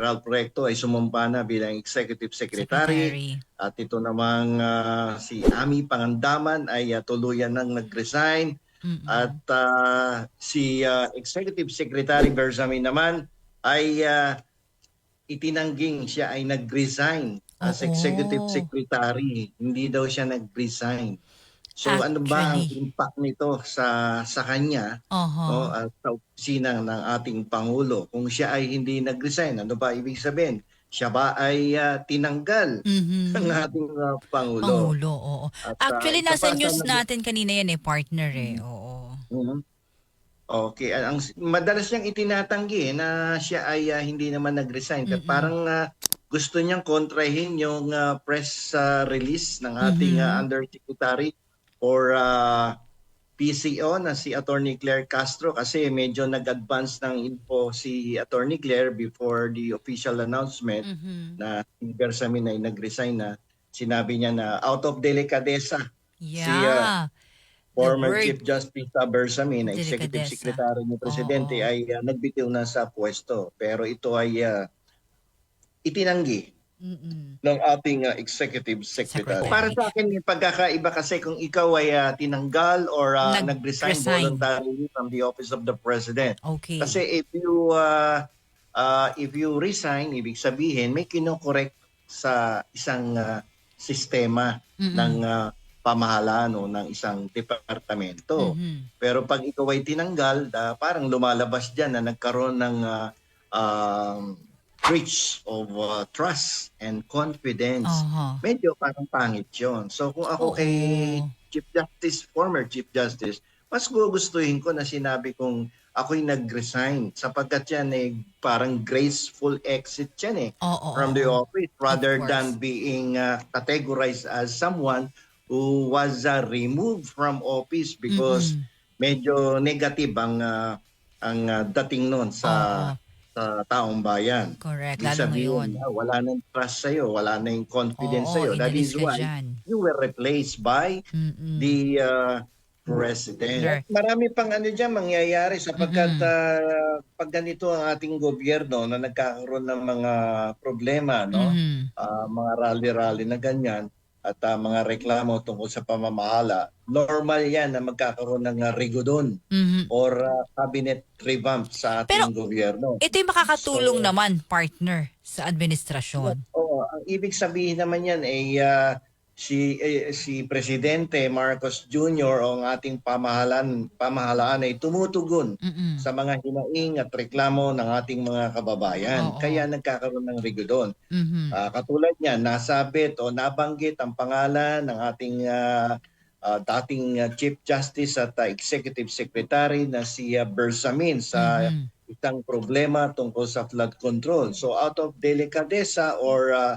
Ralph Recto ay sumumpa na bilang Executive Secretary. At ito namang ah, si Ami Pangandaman ay ah, tuluyan nang nag-resign. Mm-mm. At ah, si ah, Executive Secretary Bersamin naman ay ah, itinangging siya ay nag-resign as Oo. Executive Secretary. Hindi daw siya nag-resign. So ano ba ang Actually. impact nito sa sa kanya Aha. no, at sa opisina ng ating Pangulo? Kung siya ay hindi nag-resign, ano ba ibig sabihin? Siya ba ay ah, tinanggal Mhm. ng ating ah, Pangulo? Pangulo, oo. At, ah, Actually, isa nasa news nag- natin kanina yan eh, partner eh. Oo. Mhm. Okay, ang madalas niyang itinatanggi eh, na siya ay ah, hindi naman nag-resign. At Mm-mm. Parang ah, gusto niyang kontrahin yung ah, press ah, release ng ating Mhm. ah, Undersecretary or ah, PCO na si Attorney Claire Castro kasi medyo nag-advance ng info si Attorney Claire before the official announcement Mhm. na si Bersamin ay nag-resign na sinabi niya na out of delicadeza Yeah. former word. Chief Justice uh, Bersamin, na Executive Delicadeza. Secretary ni Presidente Oo. ay uh, nagbitiw na sa pwesto. Pero ito ay uh, itinanggi Mm-mm. ng ating uh, Executive Secretary. Secretary. Para sa akin, may pagkakaiba kasi kung ikaw ay uh, tinanggal or uh, nag-resign Nag-resign. voluntarily from the office of the President. Okay. Kasi if you uh, uh, if you resign, ibig sabihin may kinokorek sa isang uh, sistema Mm-mm. ng uh, pamahalaan o ng isang departamento. Mhm. Pero pag ikaw ay tinanggal, ah, parang lumalabas diyan na nagkaroon ng ah, um, breach of ah, trust and confidence. Aha. Medyo parang pangit 'yon. So kung ako Oo. kay Chief Justice, former Chief Justice, mas gugustuhin ko na sinabi kong ako'y nag-resign sapagkat yan eh parang graceful exit yan eh Oo. from the oo. office rather course. than being uh, categorized as someone who was uh, removed from office because Mm-mm. medyo negative ang uh, ang uh, dating noon sa. Sa taong bayan. Correct. Ibig Lalo sabihin, ngayon. ah, wala nang trust sa iyo, wala nang confidence Oo, sa iyo. That inalis is ka why dyan. you were replaced by Mm-mm. the uh, president. Sure. Marami pang ano diyan mangyayari sapagkat uh, pag ganito ang ating gobyerno na nagkakaroon ng mga problema, no? Mhm. ah, mga rally-rally na ganyan at ah, mga reklamo tungkol sa pamamahala, normal yan na magkakaroon ng uh, rigodon Mhm. or ah, cabinet revamp sa ating gobyerno. Ito yung makakatulong So- naman, partner, sa administrasyon. Oo, ang ibig sabihin naman yan ay ah, si eh, si presidente Marcos Jr. o ang ating pamahalaan pamahalaan ay tumutugon Mm-mm. sa mga hinaing at reklamo ng ating mga kababayan. Oo. Kaya nagkakaroon ng rigodon. Mhm. Ah, katulad niyan, nasabit o nabanggit ang pangalan ng ating ah, ah, dating ah, Chief Justice at ah, Executive Secretary na si ah, Bersamin sa Mhm. isang problema tungkol sa flood control. So out of delicadeza or ah,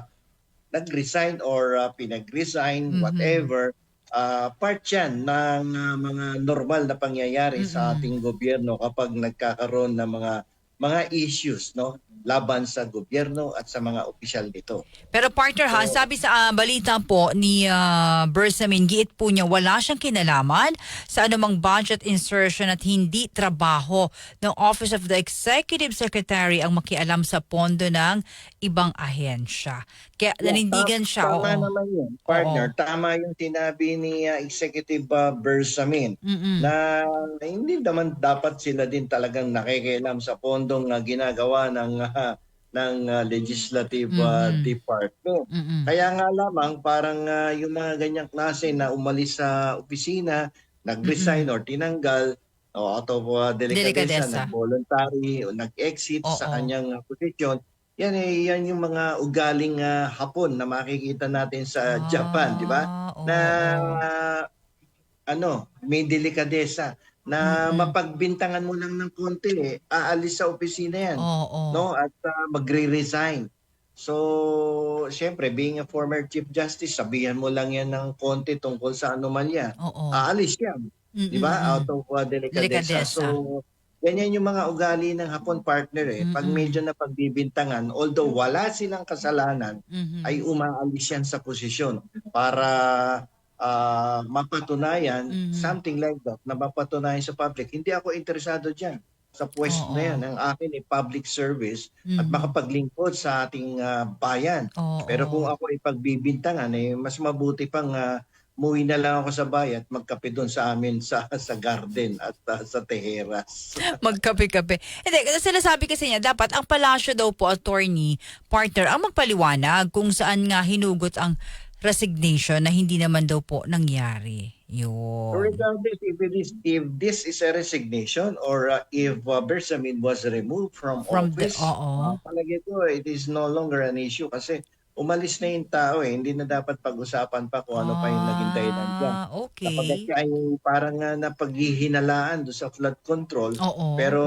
nag-resign or ah, pinag-resign, Mhm. whatever, ah, part yan ng ah, mga normal na pangyayari sa Mhm. ating gobyerno kapag nagkakaroon ng mga mga issues no laban sa gobyerno at sa mga opisyal nito. Pero partner ha, So- sabi sa ah, balita po ni uh, Bersamin, giit po niya wala siyang kinalaman sa anumang budget insertion at hindi trabaho ng Office of the Executive Secretary ang makialam sa pondo ng ibang ahensya. Kaya nanindigan siya. Tama oo. naman yun. Partner, tama yung tinabi ni ah, Executive ah, Bersamin Mm-mm. na hindi naman dapat sila din talagang nakikialam sa pondong na ginagawa ng ah, ng ah, legislative ah, Mhm. department. Mm-mm. Kaya nga lamang parang ah, yung mga ganyang klase na umalis sa opisina, nag-resign or tinanggal o out of uh, Delicadeza. nag-voluntary o nag-exit sa Oo. kanyang ah, posisyon, yan eh, yan yung mga ugaling ah, hapon na makikita natin sa Japan, di ba? Ah, Na ah, ano, may delikadesa na Mhm. mapagbintangan mo lang ng konti eh, aalis sa opisina yan Oo. no at uh, magre-resign. So, syempre being a former chief justice, sabihan mo lang yan ng konti tungkol sa anomalya. Oo. Aalis yan, di ba? Out of uh, delicadeza. Delicadeza. So, ganyan yung mga ugali ng hapon partner eh. Pag Mm-mm. medyo na pagbibintangan, although wala silang kasalanan, Mhm. ay umaalis yan sa posisyon para ah, mapatunayan Mhm. something like that na mapatunayan sa public. Hindi ako interesado diyan. sa pwesto Oo. na yan. Ang akin ay public service at Mhm. makapaglingkod sa ating ah, bayan. Oo. Pero kung ako ay pagbibintangan, eh, mas mabuti pang uh, muwi na lang ako sa bayan at magkape doon sa amin sa sa garden at ah, sa teheras. Magkape-kape. Hindi, sila sabi kasi niya, dapat ang palasyo daw po, attorney, partner, ang magpaliwanag kung saan nga hinugot ang resignation na hindi naman daw po nangyari. Yun. Regardless if, it is, if this is a resignation or uh, if uh, Bersamin was removed from, From the- office, oo. uh, palagay ko it is no longer an issue kasi umalis na yung tao eh. Hindi na dapat pag-usapan pa kung ano pa yung naging dahilan dyan. Ah, okay. Kapag ay parang uh, napaghihinalaan doon sa flood control, Oo. Pero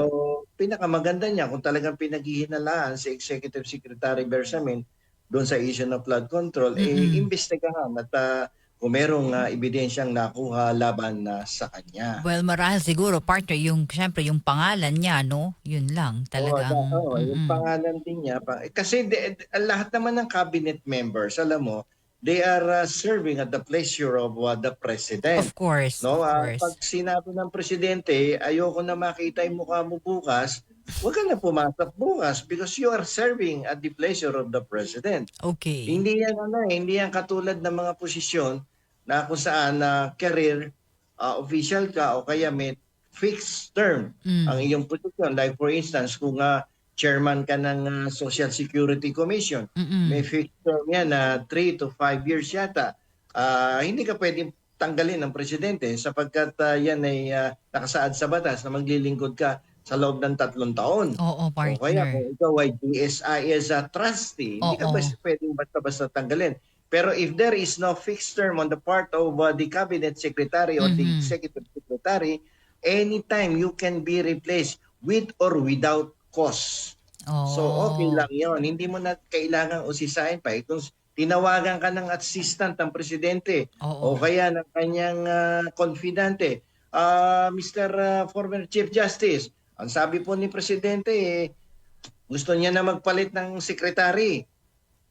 pinakamaganda niya kung talagang pinaghihinalaan si Executive Secretary Bersamin doon sa issue ng flood control, eh Mm-mm. imbestigahan at ah, kung merong ah, ebidensyang nakuha laban na sa kanya. Well, marahil siguro, partner, yung, syempre, yung pangalan niya, no? Yun lang, talagang. Oo, oo, yung mm-mm. pangalan din niya. Pa, eh, kasi de, de- lahat naman ng cabinet members, alam mo, they are ah, serving at the pleasure of ah, the President. Of course, No, of ah, course. pag sinabi ng presidente, ayoko na makita yung mukha mo bukas, huwag ka na pumasok bukas because you are serving at the pleasure of the president. Okay. Hindi yan ano, eh, hindi yan katulad ng mga posisyon na kung saan na career ah, official ka o kaya may fixed term Mm. ang iyong posisyon. Like for instance, kung ah, chairman ka ng ah, Social Security Commission, Mm-mm. may fixed term yan na 3 to 5 years yata. Ah, hindi ka pwedeng tanggalin ng presidente sapagkat ah, yan ay ah, nakasaad sa batas na maglilingkod ka sa loob ng tatlong taon. Oo, O kaya partner. kung ikaw ay DSI as a trustee, hindi ka Oo. basta pwedeng basta-basta tanggalin. Pero if there is no fixed term on the part of uh, the cabinet secretary or the Mhm. executive secretary, anytime you can be replaced with or without cause. Oo. So okay lang yon. Hindi mo na kailangan usisahin pa. Eh, Kung tinawagan ka ng assistant ng presidente o Oo. kaya ng kanyang ah, confidante, ah, Mr. ah, former Chief Justice, ang sabi po ni presidente, eh, gusto niya na magpalit ng sekretary.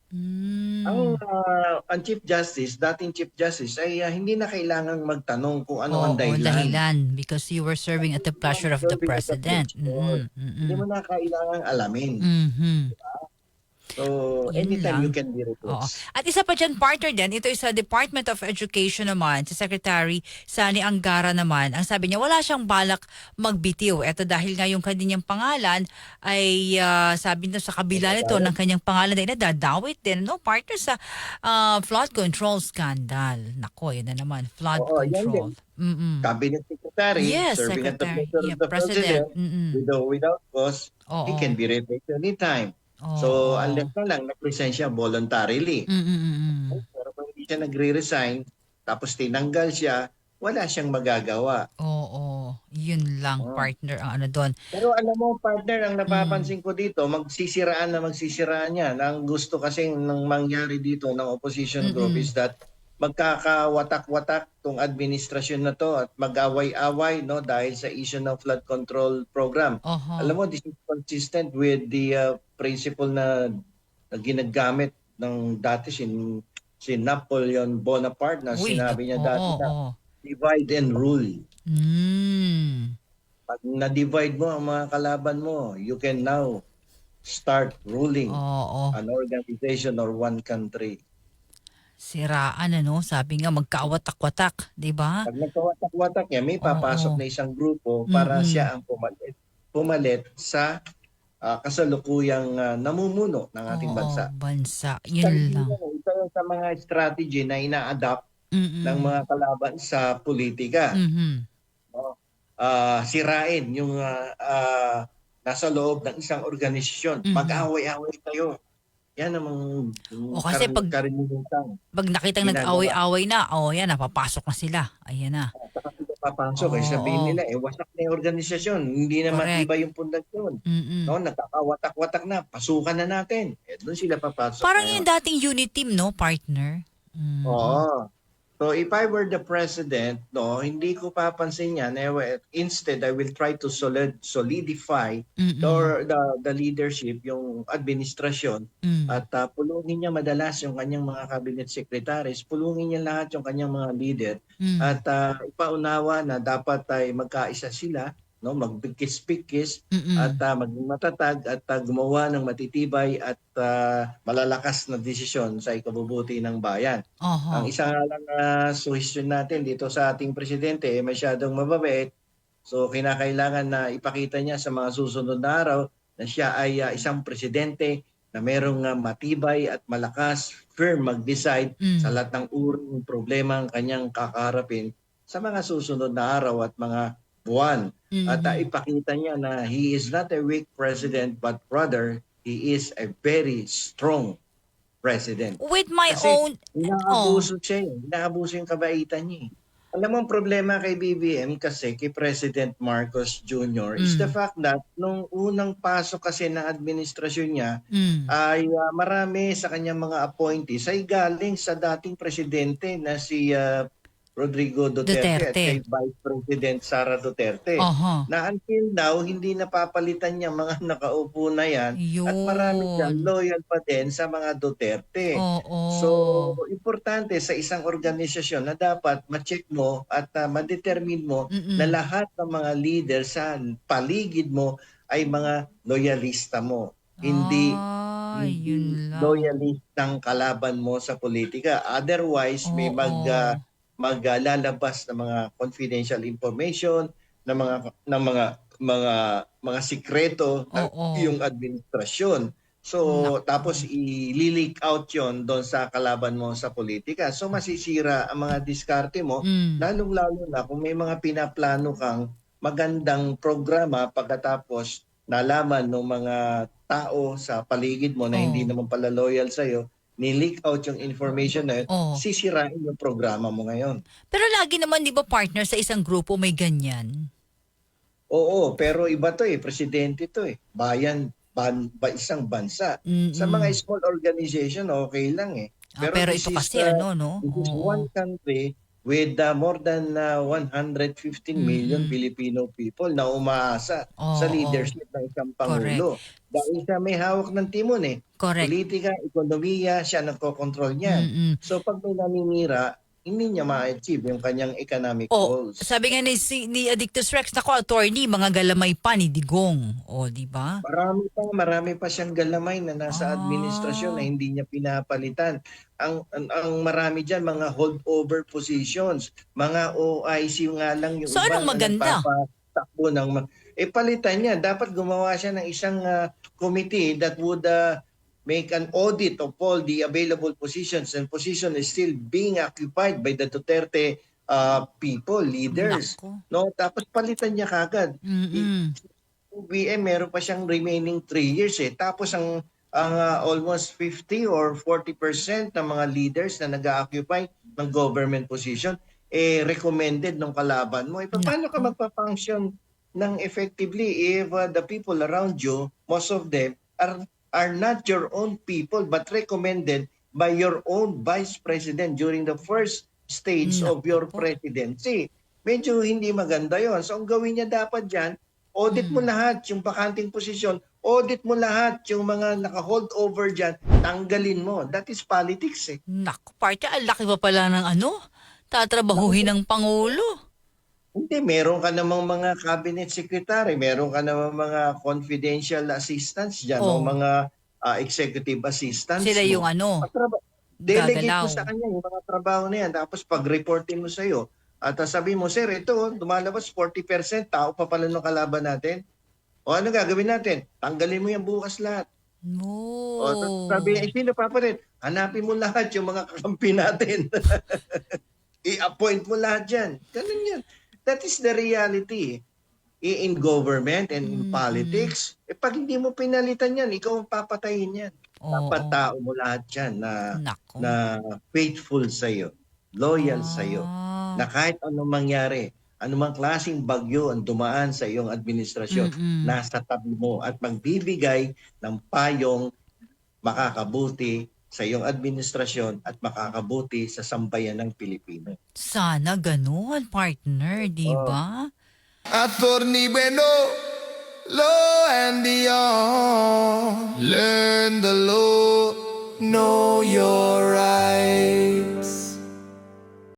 Mm. Ang, ah, ang Chief Justice, dating Chief Justice, ay ah, hindi na kailangang magtanong kung ano ang Oo, dahilan. dahilan. Because you were serving at the pleasure of the president. Mhm, Hindi mo na kailangang alamin. Mhm. So, Yun anytime lang. you can be Oo. At isa pa dyan, partner din, ito is sa Department of Education naman, si Secretary Sani Angara naman, ang sabi niya, wala siyang balak magbitiw. Ito dahil nga yung kanyang pangalan ay ah, sabi nito sa kabila nito ng kanyang pangalan ay nadadawit din, no? Partner sa ah, flood control scandal. Nako, yun na naman, flood Oo, yan control. Mm-mm. Cabinet Secretary, Yes, serving at the Secretary. pleasure Yeah, of the President, Mm-mm. with or without cause, he Oo. can be replaced anytime. So, unless na lang na-present siya voluntarily. Mm-mm-mm. Pero kung hindi siya nagre-resign, tapos tinanggal siya, wala siyang magagawa. Oo. Yun lang, Oo. partner, ang ano doon. Pero alam mo, partner, ang Mm. napapansin ko dito, magsisiraan na magsisiraan yan. Ang gusto kasi ng mangyari dito ng opposition group Mm-mm. is that magkakawatak-watak tong administrasyon na to at mag-away-away no dahil sa issue ng flood control program. Oho. Alam mo, this is consistent with the uh, principle na, na ginagamit ng dati si, si Napoleon Bonaparte na Uy, sinabi niya oo, dati na oo. divide and rule. Mm. Pag na-divide mo ang mga kalaban mo, you can now start ruling Oo. an organization or one country. Siraan ano, sabi nga magkawatak-watak, 'di ba? Pag nagkawatak-watak yan, may papasok Oo. na isang grupo para Mm-mm. siya ang pumalit, pumalit sa ah, kasalukuyang ah, namumuno ng ating Oo, bansa. bansa. Yun lang. Isa yun sa mga strategy na ina-adapt Mm-mm. ng mga kalaban sa politika. Mhm. Ah, sirain yung ah, ah, nasa loob ng isang organisasyon. Mhm. Mag-away-away kayo. Yan namang O, kasi pag- Pag nakitang Ginagawa. nag-away-away na, oh yan na, papasok na sila. Ayan na. Saka sila papasok, eh, Oo. sabihin nila, eh, wasak na yung organisasyon. Hindi na Correct. matibay yung pundasyon. Mm-mm. No, nakakawatak-watak na, pasukan na natin. Eh, doon sila papasok. Parang ngayon. yung dating unit team, no, partner? Mm. Oo. So if I were the president, no, hindi ko papansin yan. Instead, I will try to solid, solidify the, the, the leadership, yung administrasyon, Mm. at uh, pulungin niya madalas yung kanyang mga cabinet secretaries, pulungin niya lahat yung kanyang mga leader, Mm. at uh, ipaunawa na dapat ay magkaisa sila no magbigkis-pikis Mm-mm. at uh, maging matatag at uh, gumawa ng matitibay at uh, malalakas na desisyon sa ikabubuti ng bayan. Oho. Ang isa nga lang uh, suhestyon natin dito sa ating presidente eh, masyadong mababait. So kinakailangan na ipakita niya sa mga susunod na araw na siya ay uh, isang presidente na merong uh, matibay at malakas, firm mag-decide Mm. sa lahat ng uring problema ang kanyang kakaharapin sa mga susunod na araw at mga buwan. Mhm. At uh, ipakita niya na he is not a weak president but rather he is a very strong president. With my Kasi- own... Inaabuso siya eh. Inaabuso yung kabaitan niya eh. Alam mo, ang problema kay BBM kasi kay President Marcos Jr. is Mm. the fact that nung unang pasok kasi ng administrasyon niya Mm. ay ah, marami sa kanyang mga appointees ay galing sa dating presidente na si ah, Rodrigo Duterte, Duterte. at kay Vice President Sara Duterte. Oho. Na until now, hindi napapalitan niya mga nakaupo na yan at marami dyan Yun. loyal pa din sa mga Duterte. Oo. So, importante sa isang organisasyon na dapat ma-check mo at uh, ma-determine mo Mm-mm. na lahat ng mga leader sa paligid mo ay mga loyalista mo. Hindi Ah, yun lang. loyalistang kalaban mo sa politika. Otherwise, may mag uh, maglalabas ng mga confidential information, ng mga ng mga mga mga sikreto ng Oo. yung administrasyon. So, Naku. tapos i-leak out yon doon sa kalaban mo sa politika. So, masisira ang mga diskarte mo, Mm. lalong-lalo na kung may mga pinaplano kang magandang programa pagkatapos nalaman ng mga tao sa paligid mo na Oo. hindi naman pala loyal sa'yo, ni-leak out yung information na yun, Oo. sisirain yung programa mo ngayon. Pero lagi naman, di ba, partner, sa isang grupo may ganyan? Oo, pero iba to eh, presidente to eh. Bayan, ban, ba isang bansa. Mm-mm. Sa mga small organization, okay lang eh. Ah, pero this ito is, kasi, ano, no? This is Oo. one country with uh, more than uh, 115 million Mm. Filipino people na umaasa Oo, sa leadership ng isang Pangulo. Dahil siya may hawak ng timon eh. Correct. Politika, ekonomiya, siya nagkocontrol niyan. Mm-mm. So pag may naninira, hindi niya ma-achieve yung kanyang economic Oh, goals. sabi nga ni, si, ni Addictus Rex, nako, attorney, mga galamay pa ni Digong. O, di ba? Marami pa, marami pa siyang galamay na nasa Ah. administrasyon na hindi niya pinapalitan. Ang, ang, ang marami diyan mga holdover positions, mga OIC nga lang yung So, iba anong na maganda? nagpapatakbo ng eh palitan niya, dapat gumawa siya ng isang ah, committee that would ah, make an audit of all the available positions and position is still being occupied by the Duterte ah, people, leaders. Nako. No, tapos palitan niya kagad. Mm-mm. BM meron pa siyang remaining 3 years eh. Tapos ang ang uh, almost 50 or 40% ng mga leaders na nag-occupy ng government position eh recommended ng kalaban mo. Eh paano ka magpa-function ng effectively if uh, the people around you, most of them are are not your own people but recommended by your own vice president during the first stage of your presidency. Medyo hindi maganda yon. So ang gawin niya dapat dyan, audit mo lahat yung bakanting posisyon, audit mo lahat yung mga naka-hold over dyan, tanggalin mo. That is politics eh. Naku, partner, ang laki pa pala ng ano? Tatrabahuhin ng Pangulo. Hindi, meron ka namang mga cabinet secretary, meron ka namang mga confidential assistants dyan, o Oh. mga ah, executive assistants Sila mo. yung ano, Patraba- Delegate mo gagalaw. sa kanya yung mga trabaho na yan. Tapos pag-reportin mo sa'yo, at uh, sabi mo, sir, ito, lumalabas 40%, tao pa pala ng kalaban natin. O ano gagawin natin? Tanggalin mo yan bukas lahat. No. O, sabi, eh, sino pa pa rin? Hanapin mo lahat yung mga kakampi natin. I-appoint mo lahat dyan. Ganun yan. That is the reality. I- In government and in Mm. politics, eh, pag hindi mo pinalitan yan, ikaw ang papatayin yan. Oo. Dapat tao mo lahat yan na, Nako. na faithful sa'yo, loyal sa'yo, Ah. na kahit anong mangyari, anumang klaseng bagyo ang dumaan sa iyong administrasyon, Mm-mm. nasa tabi mo at magbibigay ng payong makakabuti sa iyong administrasyon at makakabuti sa sambayan ng Pilipino. Sana ganun, partner, di Oh. ba? Attorney Bueno, law and beyond. Learn the law, know your